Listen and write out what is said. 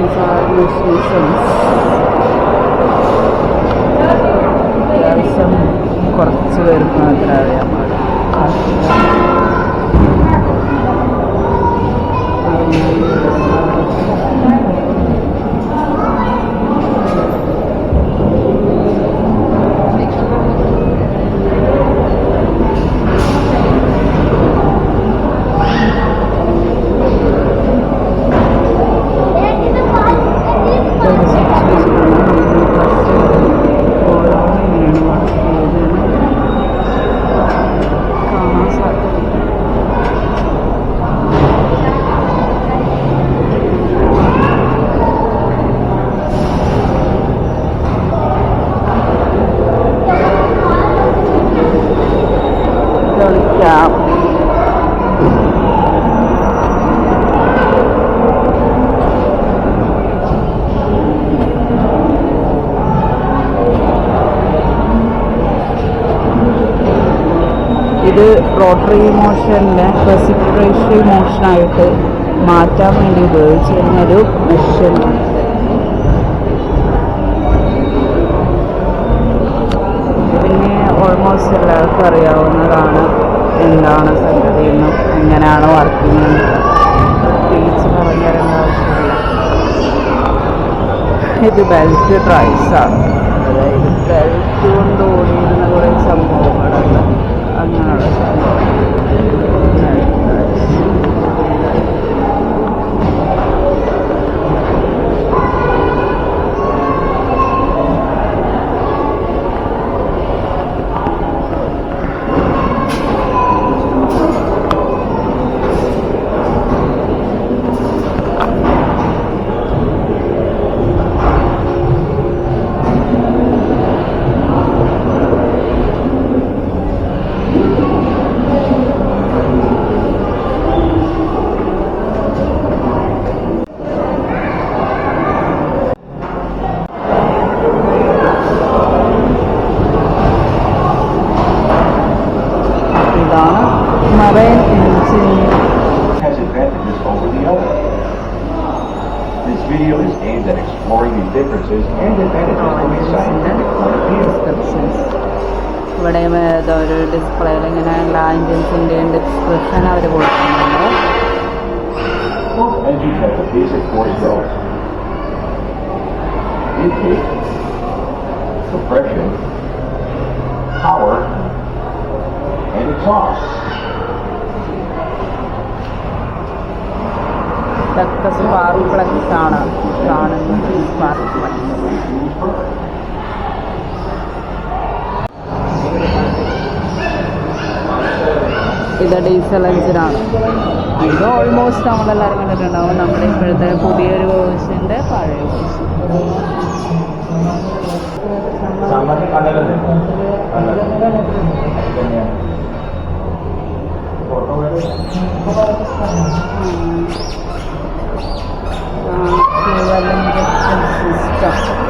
these are musicians. അത്യാവശ്യം കുറച്ച് പേർക്ക് മാത്രമേ അറിയാൻ കാണാൻ ഇത് റോട്ടറി മോഷനിലെ റെസിപ്രേഷറി മോഷനായിട്ട് മാറ്റാൻ വേണ്ടി ഉപയോഗിച്ചിരുന്ന ഒരു മെഷീനാണ് പിന്നെ ഓൾമോസ്റ്റ് എല്ലാവർക്കും അറിയാവുന്നതാണ് എന്താണ് സംഗതി എന്നും എങ്ങനെയാണ് വർക്കിംഗ് എന്നും. പ്രത്യേകിച്ച് പറഞ്ഞു ആവശ്യമില്ല. ഇത് ബെൽറ്റ് ഡ്രൈവ്സ് ആണ്. അതായത് ബെൽറ്റ് കൊണ്ട് ഇതാണ് marine engineer has advantages over the other. This video is aimed at exploring the differences and advantages of a scientific point of view. Descriptions ഇവിടെ ഏതോ ഒരു ഡിസ്പ്ലേയിൽ ഇങ്ങനെ എല്ലാ എൻജിൻസിൻ്റെയും ഡിസ്ക്രിപ്ഷൻ അവർ കൊടുക്കുന്നുണ്ട് Both ഇതൊക്കെ ഇത് ഡീസൽ എഞ്ചിനാണ് ഇത് ഓൾമോസ്റ്റ് നമ്മളെല്ലാവരും കണ്ടിട്ടുണ്ടാവും. നമ്മുടെ ഇപ്പോഴത്തെ പുതിയൊരു വേർഷന്റെ പഴയ version Hmm. Uh, okay, walang gastos.